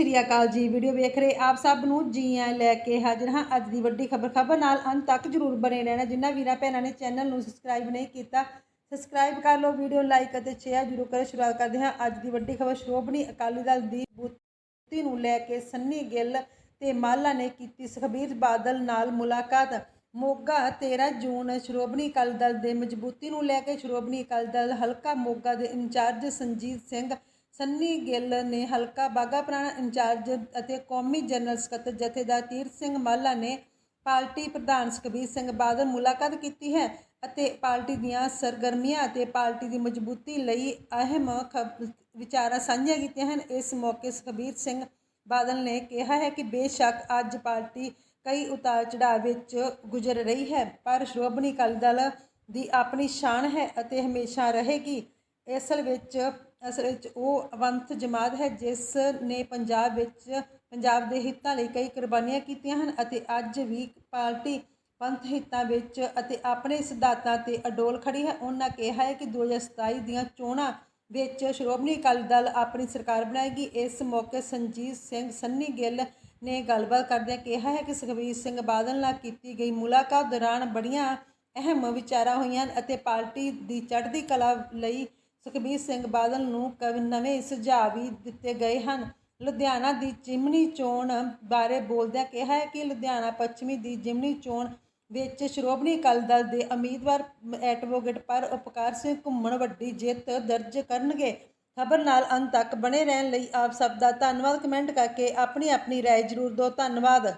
ਸ਼੍ਰੀ ਅਕਾਲ ਜੀ। ਵੀਡੀਓ ਵੇਖ ਰਹੇ ਆਪ ਸਭ ਨੂੰ ਜੀ ਆਇਆਂ ਲੈ ਕੇ ਹਾਜ਼ਰ ਹਾਂ ਅੱਜ ਦੀ ਵੱਡੀ ਖਬਰ। ਖਬਰ ਨਾਲ ਅੰਤ ਤੱਕ ਜਰੂਰ ਬਣੇ ਰਹਿਣਾ। ਜਿਨ੍ਹਾਂ ਵੀਰਾਂ ਭੈਣਾਂ ਨੇ ਚੈਨਲ ਨੂੰ ਸਬਸਕ੍ਰਾਈਬ ਨਹੀਂ ਕੀਤਾ ਸਬਸਕ੍ਰਾਈਬ ਕਰ ਲਓ, ਵੀਡੀਓ ਲਾਈਕ ਅਤੇ ਸ਼ੇਅਰ ਜਰੂਰ ਕਰੋ। ਸ਼ੁਰੂਆਤ ਕਰਦੇ ਹਾਂ ਅੱਜ ਦੀ ਵੱਡੀ ਖਬਰ। ਸ਼੍ਰੋਮਣੀ ਅਕਾਲੀ ਦਲ ਦੀ ਬੂਥੀ ਨੂੰ ਲੈ ਕੇ ਸੰਨੀ ਗਿੱਲ ਤੇ ਮਾਲਾ ਨੇ ਕੀਤੀ ਸੁਖਬੀਰ ਬਾਦਲ ਨਾਲ ਮੁਲਾਕਾਤ। ਮੋਗਾ 13 ਜੂਨ ਸ਼੍ਰੋਮਣੀ ਅਕਾਲੀ ਦਲ ਦੇ ਮਜ਼ਬੂਤੀ ਨੂੰ ਲੈ ਕੇ ਸ਼੍ਰੋਮਣੀ ਅਕਾਲੀ ਦਲ ਹਲਕਾ ਮੋਗਾ ਦੇ ਇੰਚਾਰਜ ਸੰਜੀਤ ਸਿੰਘ ਸੰਨੀ ਗਿੱਲ ਨੇ ਹਲਕਾ ਬਾਗਾ ਪੁਰਾਣਾ ਇੰਚਾਰਜ ਅਤੇ ਕੌਮੀ ਜਨਰਲ ਸਕੱਤਰ ਜਥੇਦਾਰ ਤੀਰਥ ਸਿੰਘ ਮਾਲਾ ਨੇ ਪਾਰਟੀ ਪ੍ਰਧਾਨ ਸੁਖਬੀਰ ਸਿੰਘ ਬਾਦਲ ਮੁਲਾਕਾਤ ਕੀਤੀ ਹੈ ਅਤੇ ਪਾਰਟੀ ਦੀਆਂ ਸਰਗਰਮੀਆਂ ਅਤੇ ਪਾਰਟੀ ਦੀ ਮਜ਼ਬੂਤੀ ਲਈ ਅਹਿਮ ਖ- ਵਿਚਾਰਾਂ ਸਾਂਝੀਆਂ ਕੀਤੀਆਂ ਹਨ। ਇਸ ਮੌਕੇ ਸੁਖਬੀਰ ਸਿੰਘ ਬਾਦਲ ਨੇ ਕਿਹਾ ਹੈ ਕਿ ਬੇਸ਼ੱਕ ਅੱਜ ਪਾਰਟੀ ਕਈ ਉਤਾਰ ਚੜਾਅ ਵਿੱਚ ਗੁਜ਼ਰ ਰਹੀ ਹੈ, ਪਰ ਸ਼੍ਰੋਮਣੀ ਅਕਾਲੀ ਦਲ ਦੀ ਆਪਣੀ ਸ਼ਾਨ ਹੈ ਅਤੇ ਹਮੇਸ਼ਾ ਰਹੇਗੀ। ਅਸਲ ਵਿੱਚ ਅਸਲ ਵਿੱਚ ਉਹ ਅਵੰਤ ਜਮਾਤ ਹੈ, ਜਿਸ ਨੇ ਪੰਜਾਬ ਵਿੱਚ ਪੰਜਾਬ ਦੇ ਹਿੱਤਾਂ ਲਈ ਕਈ ਕੁਰਬਾਨੀਆਂ ਕੀਤੀਆਂ ਹਨ ਅਤੇ ਅੱਜ ਵੀ ਪਾਰਟੀ ਪੰਥ ਹਿੱਤਾਂ ਵਿੱਚ ਅਤੇ ਆਪਣੇ ਸਿਧਾਂਤਾਂ ਤੇ ਅਡੋਲ ਖੜੀ ਹੈ। ਉਹਨਾਂ ਕਿਹਾ ਹੈ ਕਿ 2027 ਦੀਆਂ ਚੋਣਾਂ ਵਿੱਚ ਸ਼੍ਰੋਮਣੀ ਅਕਾਲੀ ਦਲ ਆਪਣੀ ਸਰਕਾਰ ਬਣਾਏਗੀ। ਇਸ ਮੌਕੇ ਸੰਜੀਤ ਸਿੰਘ ਸੰਨੀ ਗਿੱਲ ਨੇ ਗੱਲਬਾਤ ਕਰਦਿਆਂ ਕਿਹਾ ਹੈ ਕਿ ਸੁਖਬੀਰ ਸਿੰਘ ਬਾਦਲ ਨਾਲ ਕੀਤੀ ਗਈ ਮੁਲਾਕਾਤ ਦੌਰਾਨ ਬੜੀਆਂ ਅਹਿਮ ਵਿਚਾਰਾਂ ਹੋਈਆਂ ਹਨ ਅਤੇ ਪਾਰਟੀ ਦੀ ਚੜ੍ਹਦੀ ਕਲਾ ਲਈ ਸੁਖਬੀਰ ਸਿੰਘ ਬਾਦਲ ਨੂੰ ਕਵ ਨਵੇਂ ਸੁਝਾਅ ਵੀ ਦਿੱਤੇ ਗਏ ਹਨ। ਲੁਧਿਆਣਾ ਦੀ ਜਿਮਨੀ ਚੋਣ ਬਾਰੇ ਬੋਲਦਿਆਂ ਕਿਹਾ ਹੈ ਕਿ ਲੁਧਿਆਣਾ ਪੱਛਮੀ ਦੀ ਜਿਮਨੀ ਚੋਣ ਵਿੱਚ ਸ਼੍ਰੋਮਣੀ ਅਕਾਲੀ ਦਲ ਦੇ ਉਮੀਦਵਾਰ, ਐਡਵੋਕੇਟ ਪਰ ਉਪਕਾਰ ਸਿੰਘ ਘੁੰਮਣ ਵੱਡੀ ਜਿੱਤ ਦਰਜ ਕਰਨਗੇ। ਖਬਰ ਨਾਲ ਅੰਤ ਤੱਕ ਬਣੇ ਰਹਿਣ ਲਈ ਆਪ ਸਭ ਦਾ ਧੰਨਵਾਦ। ਕਮੈਂਟ ਕਰਕੇ ਆਪਣੀ ਆਪਣੀ ਰਾਏ ਜ਼ਰੂਰ ਦਿਓ। ਧੰਨਵਾਦ।